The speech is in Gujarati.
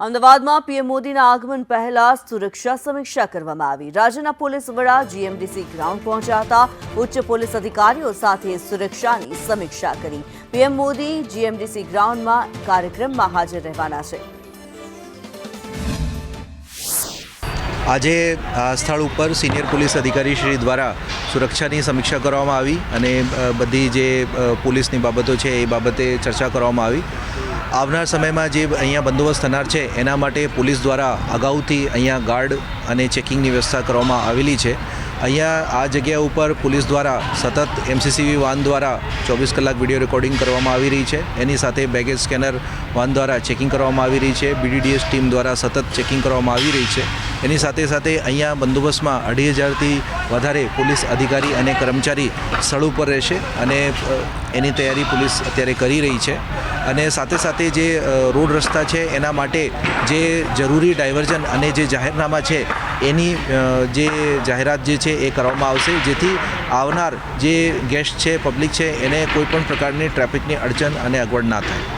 અમદાવાદમાં પીએમ મોદીના આગમન પહેલા સુરક્ષા સમીક્ષા કરવામાં આવી. રાજ્યના પોલીસ વડા જીએમડીસી ગ્રાઉન્ડ પહોંચ્યા હતા. ઉચ્ચ પોલીસ અધિકારીઓ સાથે સુરક્ષાની સમીક્ષા કરી. પીએમ મોદી જીએમડીસી ગ્રાઉન્ડમાં કાર્યક્રમમાં હાજર રહેવાના છે. આજે આ સ્થળ ઉપર સિનિયર પોલીસ અધિકારી શ્રી દ્વારા સુરક્ષાની સમીક્ષા કરવામાં આવી અને બધી જે પોલીસની બાબતો છે એ બાબતે ચર્ચા કરવામાં આવી. આવનાર સમયમાં જે અહીંયા બંદોબસ્ત થનાર છે, એના માટે પોલીસ દ્વારા અગાઉથી અહીંયા ગાર્ડ અને ચેકિંગની વ્યવસ્થા કરવામાં આવેલી છે. અહીંયા આ જગ્યા ઉપર પોલીસ દ્વારા સતત એમસીસીવી વાન દ્વારા ચોવીસ કલાક વીડિયો રેકોર્ડિંગ કરવામાં આવી રહી છે. એની સાથે બેગેજ સ્કેનર વાન દ્વારા ચેકિંગ કરવામાં આવી રહી છે. બીડીડીએસ ટીમ દ્વારા સતત ચેકિંગ કરવામાં આવી રહી છે. એની સાથે સાથે અહીંયા બંદોબસ્તમાં અઢી હજારથી વધારે પોલીસ અધિકારી અને કર્મચારી સ્થળ ઉપર રહેશે અને એની તૈયારી પોલીસ અત્યારે કરી રહી છે. અને સાથે સાથે જે રોડ રસ્તા છે, એના માટે જે જરૂરી ડાયવર્ઝન અને જે જાહેરનામા છે, એની જે જાહેરાત જે છે, એ કરવામાં આવશે. જેથી આવનાર જે ગેસ્ટ છે, પબ્લિક છે, એને કોઈપણ પ્રકારની ટ્રાફિકની અડચણ અને અગવડ ના થાય.